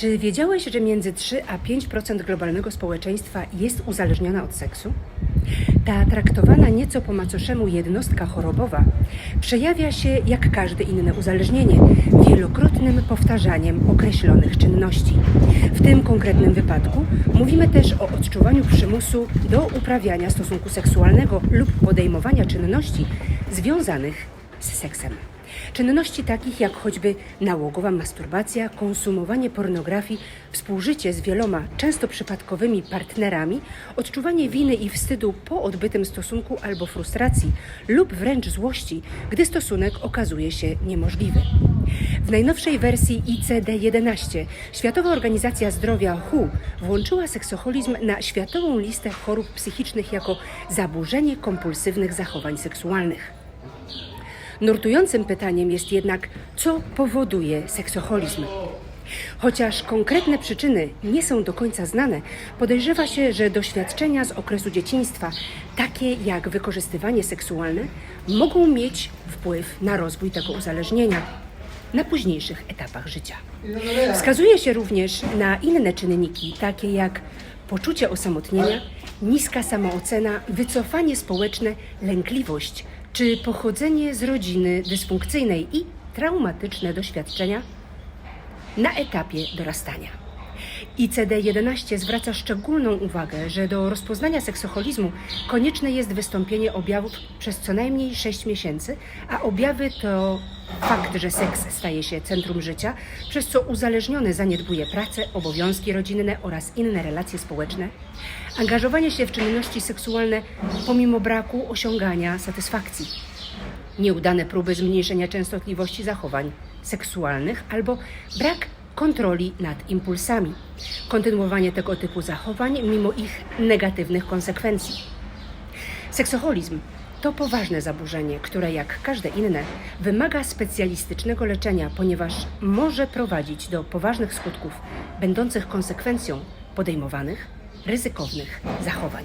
Czy wiedziałeś, że między 3 a 5% globalnego społeczeństwa jest uzależniona od seksu? Ta traktowana nieco po macoszemu jednostka chorobowa przejawia się jak każde inne uzależnienie wielokrotnym powtarzaniem określonych czynności. W tym konkretnym wypadku mówimy też o odczuwaniu przymusu do uprawiania stosunku seksualnego lub podejmowania czynności związanych z seksem. Czynności takich jak choćby nałogowa masturbacja, konsumowanie pornografii, współżycie z wieloma, często przypadkowymi partnerami, odczuwanie winy i wstydu po odbytym stosunku albo frustracji lub wręcz złości, gdy stosunek okazuje się niemożliwy. W najnowszej wersji ICD-11 Światowa Organizacja Zdrowia WHO włączyła seksoholizm na światową listę chorób psychicznych jako zaburzenie kompulsywnych zachowań seksualnych. Nurtującym pytaniem jest jednak, co powoduje seksoholizm. Chociaż konkretne przyczyny nie są do końca znane, podejrzewa się, że doświadczenia z okresu dzieciństwa, takie jak wykorzystywanie seksualne, mogą mieć wpływ na rozwój tego uzależnienia na późniejszych etapach życia. Wskazuje się również na inne czynniki, takie jak poczucie osamotnienia, niska samoocena, wycofanie społeczne, lękliwość czy pochodzenie z rodziny dysfunkcyjnej i traumatyczne doświadczenia na etapie dorastania. ICD-11 zwraca szczególną uwagę, że do rozpoznania seksoholizmu konieczne jest wystąpienie objawów przez co najmniej 6 miesięcy, a objawy to fakt, że seks staje się centrum życia, przez co uzależniony zaniedbuje pracę, obowiązki rodzinne oraz inne relacje społeczne, angażowanie się w czynności seksualne pomimo braku osiągania satysfakcji. Nieudane próby zmniejszenia częstotliwości zachowań seksualnych albo brak kontroli nad impulsami, kontynuowanie tego typu zachowań mimo ich negatywnych konsekwencji. Seksoholizm to poważne zaburzenie, które jak każde inne wymaga specjalistycznego leczenia, ponieważ może prowadzić do poważnych skutków będących konsekwencją podejmowanych ryzykownych zachowań.